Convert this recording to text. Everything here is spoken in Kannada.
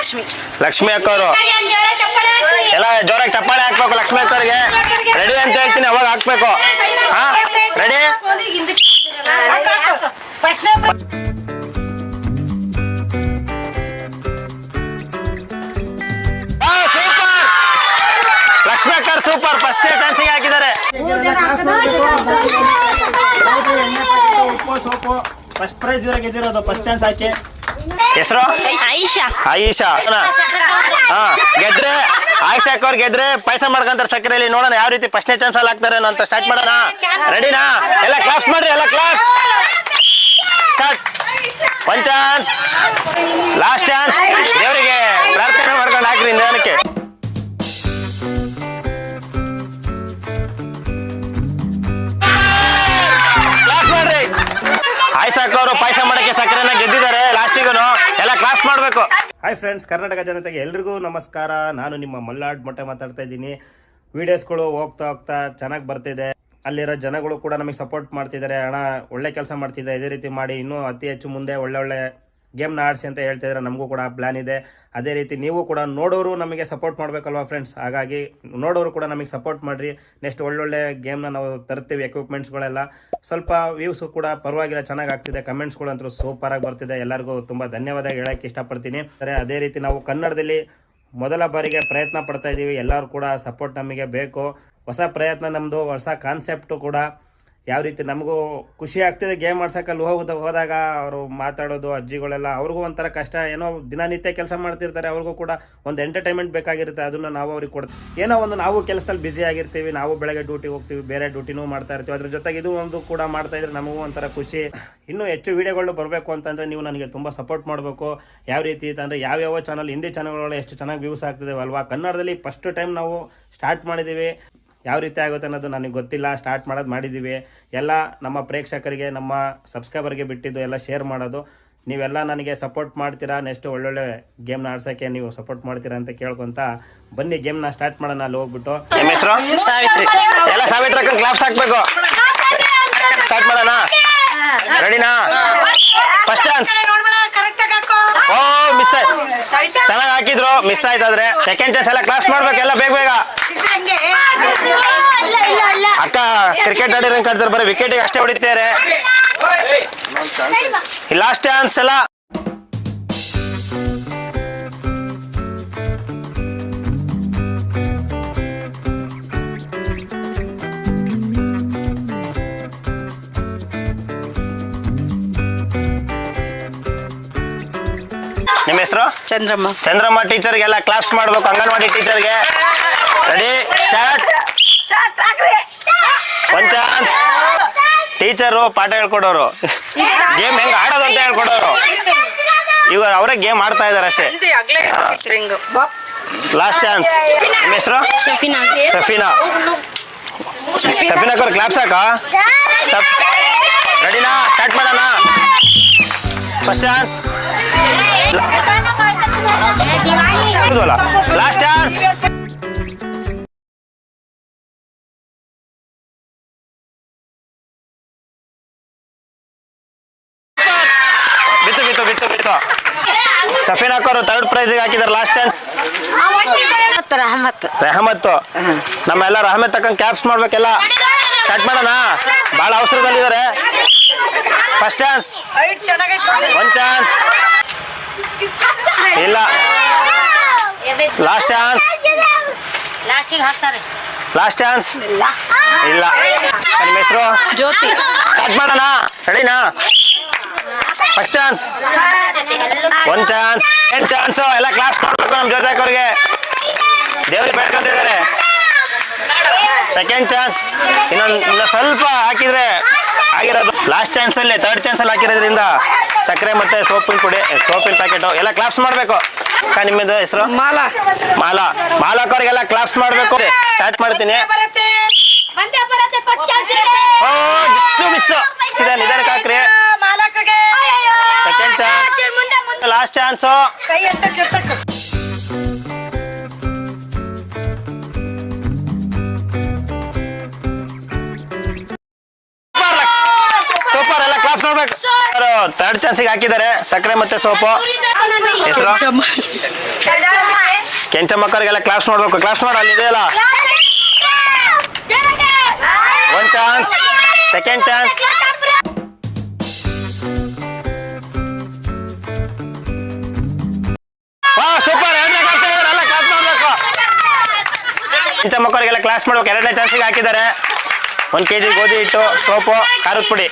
ಲಕ್ಷ್ಮಿ. ಲಕ್ಷ್ಮಿ ಅಕ್ಕವರು. ಎಲ್ಲ ಜೋರಾಗಿ ಚಪ್ಪಾಳೆ ಹಾಕ್ಬೇಕು ಲಕ್ಷ್ಮಿ ಅಕ್ಕವ್ರಿಗೆ. ರೆಡಿ ಅಂತ ಹೇಳ್ತೀನಿ ಅವಾಗ ಹಾಕ್ಬೇಕು. ಹಾ? ರೆಡಿ? ಸೂಪರ್. ಲಕ್ಷ್ಮಿ ಅಕ್ಕರ್ ಸೂಪರ್. ಫಸ್ಟ್ ಚಾನ್ಸಿಗೆ ಹಾಕಿದ್ದಾರೆ. ಉಪ್ಪು ಸೋಪು ಫಸ್ಟ್ ಪ್ರೈಸ್ ಇವಾಗ ಗೆದ್ದಿರೋದು. ಫಸ್ಟ್ ಚಾನ್ಸ್ ಹಾಕಿ. ಹೆಸರು? ಐಶಾ. ಆಯಿಷಾ ಹಾ ಗೆದ್ರೆ ಆಯಿಷಾ ಅಕ್ಕವ್ರು ಗೆದ್ರೆ ಪೈಸ ಮಾಡ್ಕೊಂತಾರೆ ಸಕ್ಕರೆಯಲ್ಲಿ ನೋಡೋಣ ಯಾವ ರೀತಿ ಫಸ್ಟ್ನೇ ಚಾನ್ಸ್ ಅಲ್ಲಿ ಹಾಕ್ತಾರೆ ಅಂತ ಸ್ಟಾರ್ಟ್ ಮಾಡೋಣ. ರೆಡಿನಾ ಎಲ್ಲ ಕ್ಲಾಸ್ ಮಾಡ್ರಿ ಎಲ್ಲ claps start one chance last chance ದೇವರಿಗೆ ಪ್ರಾರ್ಥನೆ ಮಾಡ್ಕೊಂಡು ಹಾಕ್ರಿ ನಿಧಾನಕ್ಕೆ ಕ್ಲಾಸ್ ಮಾಡ್ರಿ. ಆಯ್ಸಾ ಅಕ್ಕವರು ಪಾಯಸ ಮಾಡಕ್ಕೆ ಸಕ್ಕರೆನ ಗೆದ್ದಿದ್ದಾರೆ. ಲಾಸ್ಟಿಗೂ ಎಲ್ಲ ಕ್ಲಾಸ್ ಮಾಡಬೇಕು. ಹಾಯ್ ಫ್ರೆಂಡ್ಸ್ ಕರ್ನಾಟಕ ಜನತೆಗೆ ಎಲ್ರಿಗೂ ನಮಸ್ಕಾರ. ನಾನು ನಿಮ್ಮ ಮಲ್ಲಾಡ್ ಮೊಟ್ಟೆ ಮಾತಾಡ್ತಾ ಇದ್ದೀನಿ. ವಿಡಿಯೋಸ್ಗಳು ಹೋಗ್ತಾ ಹೋಗ್ತಾ ಚೆನ್ನಾಗಿ ಬರ್ತಿದೆ. ಅಲ್ಲಿರೋ ಜನಗಳು ಕೂಡ ನಮಗೆ ಸಪೋರ್ಟ್ ಮಾಡ್ತಿದ್ದಾರೆ. ಹಣ ಒಳ್ಳೆ ಕೆಲಸ ಮಾಡ್ತಿದ್ದಾರೆ. ಇದೇ ರೀತಿ ಮಾಡಿ ಇನ್ನೂ ಅತಿ ಹೆಚ್ಚು ಮುಂದೆ ಒಳ್ಳೆ ಒಳ್ಳೆ ಗೇಮ್ನ ಆಡಿಸಿ ಅಂತ ಹೇಳ್ತಿದ್ರೆ ನಮಗೂ ಕೂಡ ಪ್ಲ್ಯಾನ್ ಇದೆ. ಅದೇ ರೀತಿ ನೀವು ಕೂಡ ನೋಡೋರು ನಮಗೆ ಸಪೋರ್ಟ್ ಮಾಡಬೇಕಲ್ವಾ ಫ್ರೆಂಡ್ಸ್ ಹಾಗಾಗಿ ನೋಡೋರು ಕೂಡ ನಮಗೆ ಸಪೋರ್ಟ್ ಮಾಡಿರಿ. ನೆಕ್ಸ್ಟ್ ಒಳ್ಳೊಳ್ಳೆ ಗೇಮ್ನ ನಾವು ತರ್ತೀವಿ ಎಕ್ವಿಪ್ಮೆಂಟ್ಸ್ಗಳೆಲ್ಲ ಸ್ವಲ್ಪ ವ್ಯೂಸು ಕೂಡ ಪರವಾಗಿಲ್ಲ, ಚೆನ್ನಾಗಿ ಆಗ್ತಿದೆ. ಕಮೆಂಟ್ಸ್ಗಳು ಅಂತೂ ಸೂಪರ್ ಆಗಿ ಬರ್ತಿದೆ. ಎಲ್ಲರಿಗೂ ತುಂಬ ಧನ್ಯವಾದ ಹೇಳೋಕ್ಕೆ ಇಷ್ಟಪಡ್ತೀನಿ. ಸರಿ, ಅದೇ ರೀತಿ ನಾವು ಕನ್ನಡದಲ್ಲಿ ಮೊದಲ ಬಾರಿಗೆ ಪ್ರಯತ್ನ ಪಡ್ತಾ ಇದ್ದೀವಿ ಎಲ್ಲರೂ ಕೂಡ ಸಪೋರ್ಟ್ ನಮಗೆ ಬೇಕು. ಹೊಸ ಪ್ರಯತ್ನ ನಮ್ಮದು ಹೊಸ ಕಾನ್ಸೆಪ್ಟು ಕೂಡ ಯಾವ ರೀತಿ ನಮಗೂ ಖುಷಿ ಆಗ್ತಿದೆ ಗೇಮ್ ಆಡ್ಸೋಕ್ಕಲ್ಲಿ ಹೋಗೋದು, ಹೋದಾಗ ಅವರು ಮಾತಾಡೋದು, ಅಜ್ಜಿಗಳೆಲ್ಲ ಅವ್ರಿಗೂ ಒಂಥರ ಕಷ್ಟ. ಏನೋ ದಿನನಿತ್ಯ ಕೆಲಸ ಮಾಡ್ತಿರ್ತಾರೆ, ಅವ್ರಿಗೂ ಕೂಡ ಒಂದು ಎಂಟರ್ಟೈನ್ಮೆಂಟ್ ಬೇಕಾಗಿರುತ್ತೆ, ಅದನ್ನು ನಾವು ಅವ್ರಿಗೆ ಕೊಡ್ತೀವಿ ಏನೋ ಒಂದು ನಾವು ಕೆಲಸದಲ್ಲಿ ಬ್ಯುಸಿ ಆಗಿರ್ತೀವಿ, ನಾವು ಬೆಳಗ್ಗೆ ಡ್ಯೂಟಿ ಹೋಗ್ತೀವಿ, ಬೇರೆ ಡ್ಯೂಟಿನೂ ಮಾಡ್ತಾ ಇರ್ತೀವಿ. ಅದ್ರ ಜೊತೆಗೆ ಇದು ಒಂದು ಕೂಡ ಮಾಡ್ತಾ ಇದ್ರೆ ನಮಗೂ ಒಂಥರ ಖುಷಿ. ಇನ್ನೂ ಹೆಚ್ಚು ವಿಡಿಯೋಗಳು ಬರಬೇಕು ಅಂತಂದರೆ ನೀವು ನನಗೆ ತುಂಬ ಸಪೋರ್ಟ್ ಮಾಡಬೇಕು. ಯಾವ ರೀತಿ ಅಂತಂದರೆ ಯಾವ್ಯಾವ ಚಾನಲ್ ಹಿಂದಿ ಚಾನಲ್ಗಳು ಎಷ್ಟು ಚೆನ್ನಾಗಿ ವ್ಯೂಸ್ ಆಗ್ತಿದೆ ಅಲ್ವಾ ಕನ್ನಡದಲ್ಲಿ ಫಸ್ಟ್ ಟೈಮ್ ನಾವು ಸ್ಟಾರ್ಟ್ ಮಾಡಿದ್ದೀವಿ. ಯಾವ ರೀತಿ ಆಗುತ್ತೆ ಅನ್ನೋದು ನನಗೆ ಗೊತ್ತಿಲ್ಲ. ಸ್ಟಾರ್ಟ್ ಮಾಡೋದು ಮಾಡಿದ್ದೀವಿ ಎಲ್ಲ ನಮ್ಮ ಪ್ರೇಕ್ಷಕರಿಗೆ ನಮ್ಮ ಸಬ್ಸ್ಕ್ರೈಬರ್ಗೆ ಬಿಟ್ಟಿದ್ದು ಎಲ್ಲ ಶೇರ್ ಮಾಡೋದು. ನೀವೆಲ್ಲ ನನಗೆ ಸಪೋರ್ಟ್ ಮಾಡ್ತೀರಾ? ನೆಕ್ಸ್ಟ್ ಒಳ್ಳೊಳ್ಳೆ ಗೇಮ್ನ ಆಡ್ಸೋಕ್ಕೆ ನೀವು ಸಪೋರ್ಟ್ ಮಾಡ್ತೀರಾ ಅಂತ ಕೇಳ್ಕೊಂತ ಬನ್ನಿ ಗೇಮ್ನ ಸ್ಟಾರ್ಟ್ ಮಾಡೋಣ ಅಲ್ಲಿ ಹೋಗ್ಬಿಟ್ಟು. ನಿಮ್ಮ ಹೆಸರು ಸಾವಿತ್ರಿ. ಎಲ್ಲ ಸಾವಿತ್ರ ಕ್ಲಾಪ್ಸ್ ಹಾಕ್ಬೇಕು. ಸ್ಟಾರ್ಟ್ ಮಾಡೋಣ. ರೆಡಿನಾ ಫಸ್ಟ್ ಚಾನ್ಸ್ ಓ ಮಿಸ್ ಚೆನ್ನಾಗಿ ಹಾಕಿದ್ರು. ಮಿಸ್ ಆಯ್ತಾದ್ರೆ ಸೆಕೆಂಡ್ ಚಾನ್ಸ್ ಎಲ್ಲ ಕ್ಲಾಸ್ ಮಾಡ್ಬೇಕು. ಎಲ್ಲ ಬೇಗ ಬೇಗ. ಅಕ್ಕ ಕ್ರಿಕೆಟ್ ಆಡಿರಂಗ್ ಕಾಡ್ತಾರೆ ಬರೀ ವಿಕೆಟಿಗೆ ಅಷ್ಟೇ ಹೊಡಿತಾರೆ ಲಾಸ್ಟ್ ಚಾನ್ಸ್ ಎಲ್ಲ ನಿಮ್ಮ ಹೆಸರು? ಚಂದ್ರಮ್ಮ. ಚಂದ್ರಮ್ಮ ಟೀಚರ್ಗೆಲ್ಲ ಕ್ಲಾಸ್ ಮಾಡ್ಬೇಕು anganwadi ಟೀಚರ್ಗೆ ready start one chance teacher ಪಾಠ ಹೇಳ್ಕೊಡೋರು ಗೇಮ್ ಹೆಂಗ್ ಆಡೋದು ಅಂತ ಹೇಳ್ಕೊಡೋರು. ಇವಾಗ ಅವರೇ ಗೇಮ್ ಆಡ್ತಾ ಇದಾರೆ ಅಷ್ಟೇ. ಲಾಸ್ಟ್ ಚಾನ್ಸ್ ನಿಮ್ಮ ಹೆಸರು? ಸಫೀನಾ ಸಫೀನಾ ಅವ್ರ ಕ್ಲಾಪ್ಸ್ ಹಾಕ. ರೆಡಿನಾ ಸ್ಟಾರ್ಟ್ ಮಾಡೋಣ. ಫಸ್ಟ್ ಚಾನ್ಸ್ ಲಾಸ್ಟ್ ಚಾನ್ಸ್ ಬಿತ್ತು ಬಿತ್ತು ಸಫೀನ್ ಹಾಕೋರು ಥರ್ಡ್ ಪ್ರೈಸ್ಗೆ ಹಾಕಿದಾರೆ ಲಾಸ್ಟ್ ಚಾನ್ಸ್ ರಹಮತ್ ರೆಹಮತ್ತು ನಮ್ಮೆಲ್ಲ ರಹಮತ್ ತಕ್ಕಂಗೆ ಕ್ಯಾಪ್ಸ್ ಮಾಡ್ಬೇಕೆಲ್ಲ. ಸ್ಟಾರ್ಟ್ ಮಾಡೋಣ. ಭಾಳ ಅವಸರದಲ್ಲಿದ್ದಾರೆ. ಫಸ್ಟ್ ಚಾನ್ಸ್ ಒಂದು ಚಾನ್ಸ್ ಇಲ್ಲ. ಲಾಸ್ಟ್ ಚಾನ್ಸ್ ಲಾಸ್ಟಿಗೆ ಹಾಕ್ತಾರೆ. ಲಾಸ್ಟ್ ಚಾನ್ಸ್ ಇಲ್ಲ. ನಿಮ್ಮ ಹೆಸರು? ಜ್ಯೋತಿ. ಸ್ಟಾರ್ಟ್ ಮಾಡೋಣ. ರೆಡಿನಾ ಫಸ್ಟ್ ಚಾನ್ಸ್ ಒನ್ ಚಾನ್ಸ್ ಏನ್ ಚಾನ್ಸ್ ಎಲ್ಲ ಕ್ಲಾಸ್ ಮಾಡ್ಬೇಕು ನಮ್ ಜೊತೆ ಅವ್ರಿಗೆ ದೇವ್ರಿಗೆ ಬೇಡ್ಕೊಂತಿದ್ದಾರೆ ಸೆಕೆಂಡ್ ಚಾನ್ಸ್ ಇನ್ನೊಂದು ಸ್ವಲ್ಪ ಹಾಕಿದ್ರೆ ಆಗಿರೋದು. ಲಾಸ್ಟ್ ಚಾನ್ಸ್ ಅಲ್ಲಿ ಥರ್ಡ್ ಚಾನ್ಸ್ ಅಲ್ಲಿ ಹಾಕಿರೋದ್ರಿಂದ ಸಕ್ಕರೆ ಮತ್ತೆ ಸೋಪಿನ ಪುಡಿ ಸೋಪಿನ ಪ್ಯಾಕೆಟ್ ಎಲ್ಲ ಕ್ಲಾಪ್ಸ್ ಮಾಡಬೇಕು. ನಿಮ್ಮದು ಹೆಸರು? ಮಾಲಾ. ಮಾಲಾ. ಮಾಲಾಕವ್ರಿಗೆಲ್ಲ ಕ್ಲಾಪ್ಸ್ ಮಾಡ್ಬೇಕು. ಸ್ಟಾರ್ಟ್ ಮಾಡ್ತೀನಿ. ಓ ಜಸ್ಟ್ ಮಿಸ್ ಇದೆ ನಿಧಾನಕ್ಕೆ ಹಾಕ್ರಿ. ಲಾಸ್ಟ್ ಚಾನ್ಸು ಸೂಪರ್ ಎಲ್ಲ ಕ್ಲಾಸ್ ಮಾಡ್ಬೇಕು. ಥರ್ಡ್ ಚಾನ್ಸಿಗೆ ಹಾಕಿದ್ದಾರೆ. ಸಕ್ಕರೆ ಮತ್ತೆ ಸೋಪು. ಹೆಸರು ಮಕ್ಕಳಿಗೆಲ್ಲ ಕ್ಲಾಸ್ ನೋಡ್ಬೇಕು ಕ್ಲಾಸ್ ನೋಡ ಅಲ್ಲಿ ಇದೆಯಲ್ಲ? ಒನ್ ಚಾನ್ಸ್ ಸೆಕೆಂಡ್ ಚಾನ್ಸ್ ಕೆಂಚಮ್ಮಕ್ಕವ್ರಿಗೆಲ್ಲ ಕ್ಲಾಸ್ ಮಾಡ್ಬೇಕು. ಎರಡನೇ ಚಾನ್ಸಿಗೆ ಹಾಕಿದ್ದಾರೆ. ಒಂದು ಕೆ ಜಿ ಗೋಧಿ ಹಿಟ್ಟು ಸೋಪು ಖಾರದ ಪುಡಿ.